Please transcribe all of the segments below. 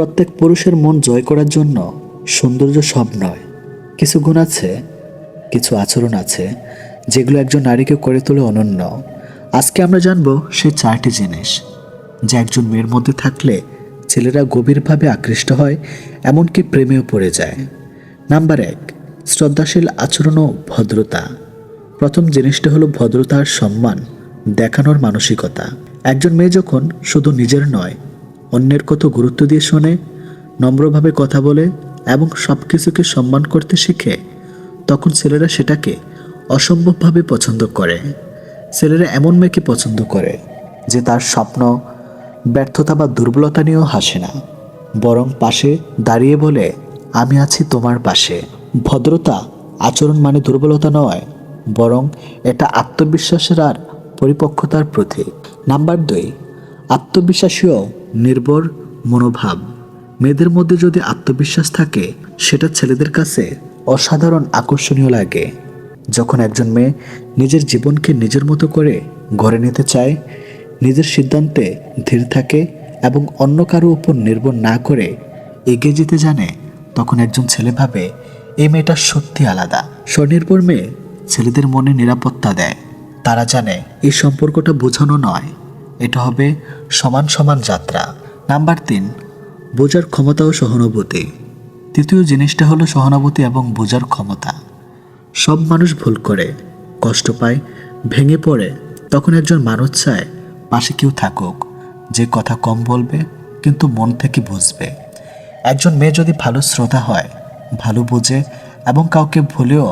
প্রত্যেক পুরুষের মন জয় করার জন্য সৌন্দর্য সব নয়। কিছু গুণ আছে, কিছু আচরণ আছে, যেগুলো একজন নারীকে করে তোলে অনন্য। আজকে আমরা জানব সেই চারটি জিনিস, যা একজন মেয়ের মধ্যে থাকলে ছেলেরা গভীরভাবে আকৃষ্ট হয়, এমনকি প্রেমেও পড়ে যায়। নাম্বার এক, শ্রদ্ধাশীল আচরণ ও ভদ্রতা। প্রথম জিনিসটা হলো ভদ্রতার সম্মান দেখানোর মানসিকতা। একজন মেয়ে যখন শুধু নিজের নয় অন্যের কত গুরুত্ব দিয়ে শোনে, নম্রভাবে কথা বলে এবং সব কিছুকে সম্মান করতে শিখে, তখন ছেলেরা সেটাকে অসম্ভবভাবে পছন্দ করে। ছেলেরা এমন মেয়েকে পছন্দ করে যে তার স্বপ্ন, ব্যর্থতা বা দুর্বলতা নিয়েও হাসে না। বরং পাশে দাঁড়িয়ে বলে, আমি আছি তোমার পাশে। ভদ্রতা আচরণ মানে দুর্বলতা নয়, বরং এটা আত্মবিশ্বাসের আর পরিপক্কতার প্রতীক। নাম্বার দুই আত্মবিশ্বাসী ও নির্ভর মনোভাব। মেয়েদের মধ্যে যদি আত্মবিশ্বাস থাকে, সেটা ছেলেদের কাছে অসাধারণ আকর্ষণীয় লাগে। যখন একজন মেয়ে নিজের জীবনকে নিজের মতো করে গড়ে নিতে চায়, নিজের সিদ্ধান্তে ধীর থাকে এবং অন্য কারও উপর নির্ভর না করে এগিয়ে যেতে জানে, তখন একজন ছেলে ভাবে, এই মেয়েটা সত্যি আলাদা। স্বনির্ভর মেয়ে ছেলেদের মনে নিরাপত্তা দেয়। তারা জানে, এই সম্পর্কটা বোঝানো নয়। এটা হবে সমান সমান যাত্রা। নাম্বার তিন, বোঝার ক্ষমতা ও সহানুভূতি। তৃতীয় জিনিসটা হলো সহানুভূতি এবং বোঝার ক্ষমতা। সব মানুষ ভুল করে, কষ্ট পায়, ভেঙে পড়ে, তখন একজন মানুষ চায় পাশে কেউ থাকুক, যে কথা কম বলবে, কিন্তু মন থেকে বুঝবে। একজন মেয়ে যদি ভালো শ্রোতা হয়, ভালো বোঝে এবং কাউকে ভুলেও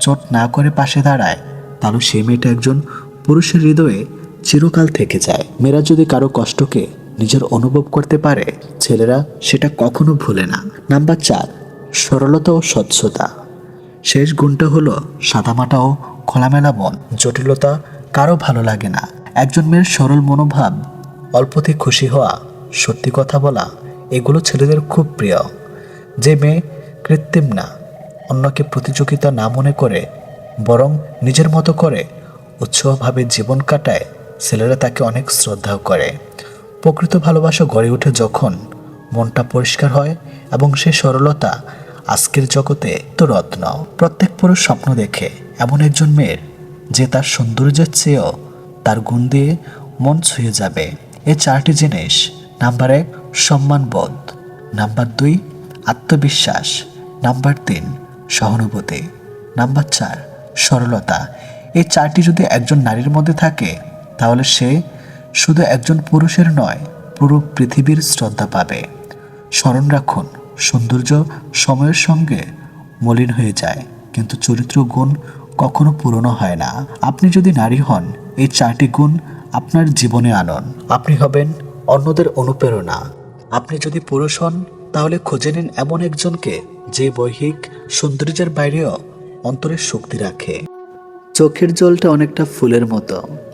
চোট না করে পাশে দাঁড়ায়, তাহলে সেই মেয়েটা একজন পুরুষের হৃদয়ে চিরকাল থেকে যায়। মেয়েরা যদি কারও কষ্টকে নিজের অনুভব করতে পারে, ছেলেরা সেটা কখনো ভুলে না। নাম্বার চার, সরলতা ও স্বচ্ছতা। শেষ গুণটা হলো সাদামাটা ও খোলামেলা মন। জটিলতা কারও ভালো লাগে না। একজন মেয়ের সরল মনোভাব, অল্পতে খুশি হওয়া, সত্যি কথা বলা, এগুলো ছেলেদের খুব প্রিয়। যে মেয়ে কৃত্রিম না, অন্যকে প্রতিযোগিতা না মনে করে, বরং নিজের মতো করে উৎসাহভাবে জীবন কাটায় ছেলেরা তাকে অনেক শ্রদ্ধাও করে। প্রকৃত ভালোবাসা গড়ে ওঠে যখন মনটা পরিষ্কার হয় এবং সে সরলতা আজকের জগতে তো রত্ন। প্রত্যেক পুরুষ স্বপ্ন দেখে এমন একজন মেয়ের যে তার সৌন্দর্যের চেয়েও তার গুণ দিয়ে মন ছুঁয়ে যাবে। এই চারটি জিনিস। নাম্বার এক, সম্মানবোধ। নাম্বার দুই, আত্মবিশ্বাস। নাম্বার তিন, সহানুভূতি। নাম্বার চার, সরলতা। এই চারটি যদি একজন নারীর মধ্যে থাকে তাহলে সে শুধু একজন পুরুষের নয়, পুরো পৃথিবীর শ্রদ্ধা পাবে। স্মরণ রাখুন, সৌন্দর্য সময়ের সঙ্গে মলিন হয়ে যায়, কিন্তু চরিত্র গুণ কখনো পুরনো হয় না। আপনি যদি নারী হন, এই চারটি গুণ আপনার জীবনে আনন। আপনি হবেন অন্যদের অনুপ্রেরণা। আপনি যদি পুরুষ হন, তাহলে খুঁজে নিন এমন একজনকে যে বৈহিক সৌন্দর্যের বাইরেও অন্তরের শক্তি রাখে। চোখের জলটা অনেকটা ফুলের মতো।